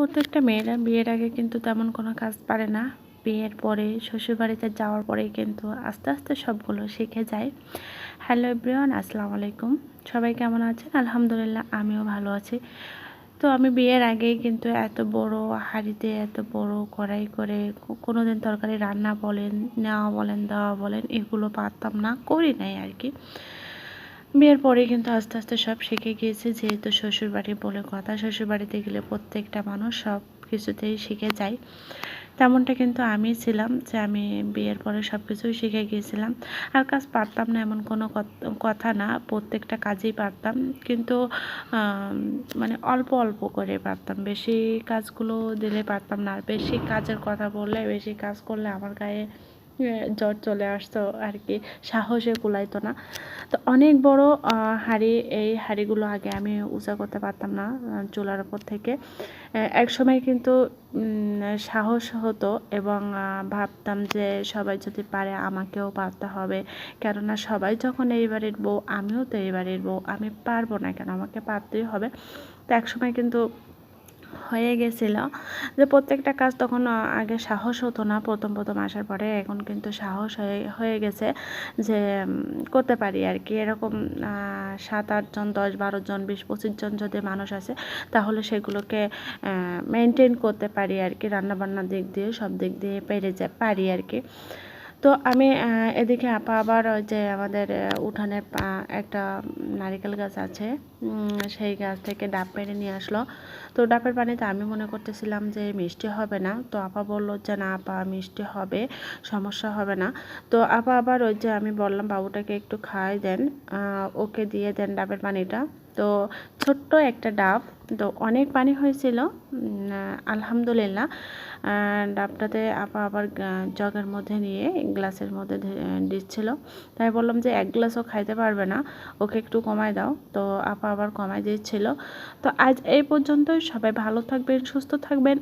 প্রত্যেকটা মেয়েরা বিয়ের আগে কিন্তু তেমন কোনো কাজ পারে না। বিয়ের পরে, শ্বশুরবাড়িতে যাওয়ার পরেই কিন্তু আস্তে আস্তে সবগুলো শিখে যায়। হ্যালো এভরিওয়ান, আসসালামু আলাইকুম। সবাই কেমন আছেন? আলহামদুলিল্লাহ, আমিও ভালো আছি। তো আমি বিয়ের আগেই কিন্তু এত বড় হাঁড়িতে এত বড় কড়াই করে কোনো দিন তরকারি রান্না বলেন, নেওয়া বলেন, দেওয়া বলেন, এগুলো পারতাম না, করি নাই আর কি। বিয়ের পরে কিন্তু আস্তে আস্তে সব শিখে গিয়েছে, যেহেতু শ্বশুরবাড়ি বলে কথা। শ্বশুরবাড়িতে গেলে প্রত্যেকটা মানুষ সব কিছুতেই শিখে যায়। তেমনটা কিন্তু আমি ছিলাম যে আমি বিয়ের পরে সব কিছুই শিখে গিয়েছিলাম। আর কাজ পারতাম না এমন কোনো কথা না, প্রত্যেকটা কাজেই পারতাম। কিন্তু মানে অল্প অল্প করে পারতাম। বেশি কাজগুলো দিলে পারতাম না। আর বেশি কাজের কথা বললে, বেশি কাজ করলে আমার গায়ে জ্বর চলে আসতো আর কি সাহসে কুলাইতো না। তো অনেক বড় হাঁড়ি, এই হাঁড়িগুলো আগে আমি উঁচা করতে পারতাম না চুলার ওপর থেকে। এক সময় কিন্তু সাহস হতো এবং ভাবতাম যে সবাই যদি পারে আমাকেও পারতে হবে। কেননা সবাই যখন এই বাড়ির বউ, আমিও তো এই বাড়ির বউ, আমি পারব না কেন? আমাকে পারতেই হবে। তো এক সময় কিন্তু হয়ে গেছিল। যে প্রত্যেকটা কাজ তখন আগে সাহস হতো না, প্রথম প্রথম আসার পরে। এখন কিন্তু সাহস হয়ে হয়ে গেছে যে করতে পারি আর কি। এরকম সাত আটজন দশ, বারো জন, বিশ, পঁচিশ জন যদি মানুষ আছে, তাহলে সেগুলোকে মেনটেন করতে পারি আর কি। রান্নাবান্নার দিক দিয়ে সব দিক দিয়ে পেরে যা, পারি আর কি। তো আমি এদিকে আপা আবার ওই যে আমাদের উঠানের একটা নারিকেল গাছ আছে। সেই গাছ থেকে ডাব পেরে নিয়ে আসলো। তো ডাবের পানিতে আমি মনে করতেছিলাম যে মিষ্টি হবে না। তো আপা বলল যে, না আপা, মিষ্টি হবে, সমস্যা হবে না। তো আপা আবার ওই যে আমি বললাম, বাবুটাকে একটু খাওয়াই দেন। ওকে দিয়ে দেন ডাবের পানিটা। তো ছোট্ট একটা ডাব। তো অনেক পানি হয়েছিল আলহামদুলিল্লাহ। ডাবটাতে আপা আবার জগের মধ্যে নিয়ে গ্লাসের মধ্যে দিচ্ছিল। তাই বললাম যে এক গ্লাসও খাইতে পারবে না, ওকে একটু কমায় দাও। তো আপা আবার কমায় দিচ্ছিল। তো আজ এই পর্যন্তই। সবাই ভালো থাকবেন, সুস্থ থাকবেন।